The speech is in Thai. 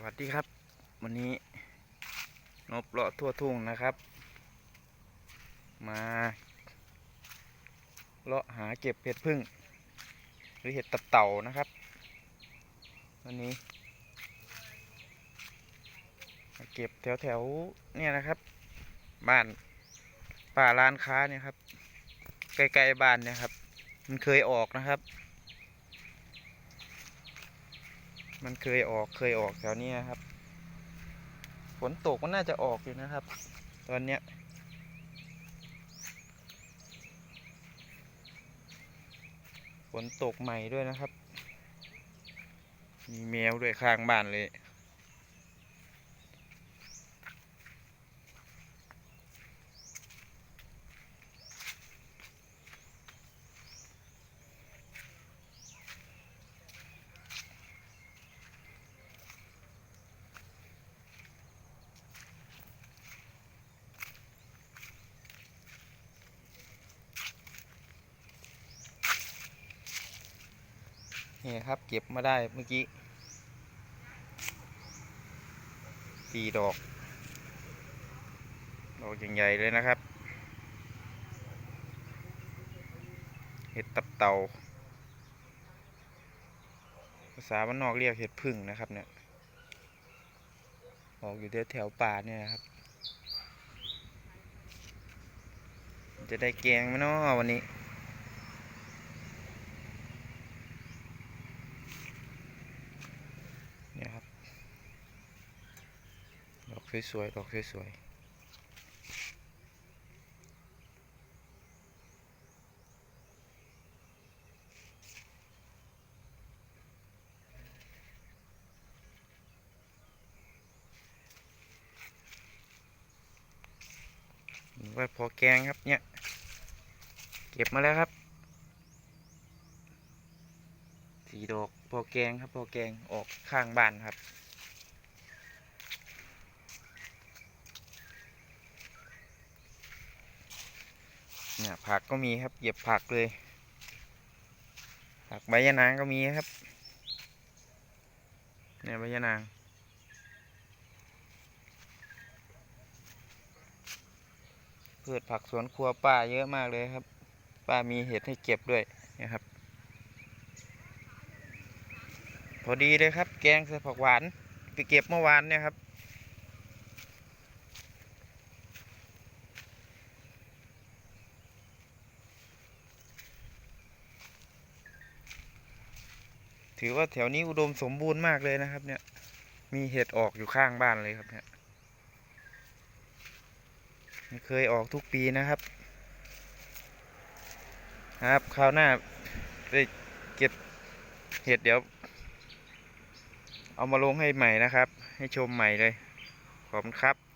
วัสดีครับ วันนี้นบเลาะทั่วทุ่งนะครับ มาเลาะหาเก็บเห็ดพึ่ง หรือเห็ดตับเต่านะครับ วันนี้มาเก็บแถวแถวๆเนี่ยนะครับ บ้านป่าร้านค้าเนี่ยครับใกล้ๆบ้านเนี่ยครับ มันเคยออกนะครับ มันเคยออกเคยออกแถวนี้นครับ ฝนตกมันน่าจะออกอยู่นะครับ ตอนเนี้ยฝนตกใหม่ด้วยนะครับ มีแมวด้วยข้างบ้านเลย นี่ครับ เก็บมาได้เมื่อกี้สี่ดอก ดอกใหญ่ๆเลยนะครับ เห็ดตับเต่าภาษาบ้านนอกเรียกเห็ดพึ่งนะครับเนี่ยออกอยู่แถวๆป่าเนี่ยครับ จะได้แกงไหมเนาะวันนี้ เนี่ยครับ ดอก สวยๆ ดอกสวยๆไว้พอแกงครับเนี่ย เก็บมาแล้วครับสีดอกพอแกงครับพอแกงออกข้างบ้านครับ เนี่ยผักก็มีครับเหยียบผักเลย ผักใบยะนางก็มีครับ เนี่ยใบยะนางพืชผักสวนครัวป้าเยอะมากเลยครับ ป้ามีเห็ดให้เก็บด้วยนะครับ พอดีเลยครับ แกงใส่ผักหวานไปเก็บเมื่อวานเนี่ยครับ ถือว่าแถวนี้อุดมสมบูรณ์มากเลยนะครับ เนี่ย มีเห็ดออกอยู่ข้างบ้านเลยครับเนี่ยมเคยออกทุกปีนะครับ ครับคราวหน้าไปเก็บเห็ดเดี๋ยว เอามาลงให้ใหม่นะครับ ให้ชมใหม่เลย ขอบคุณครับ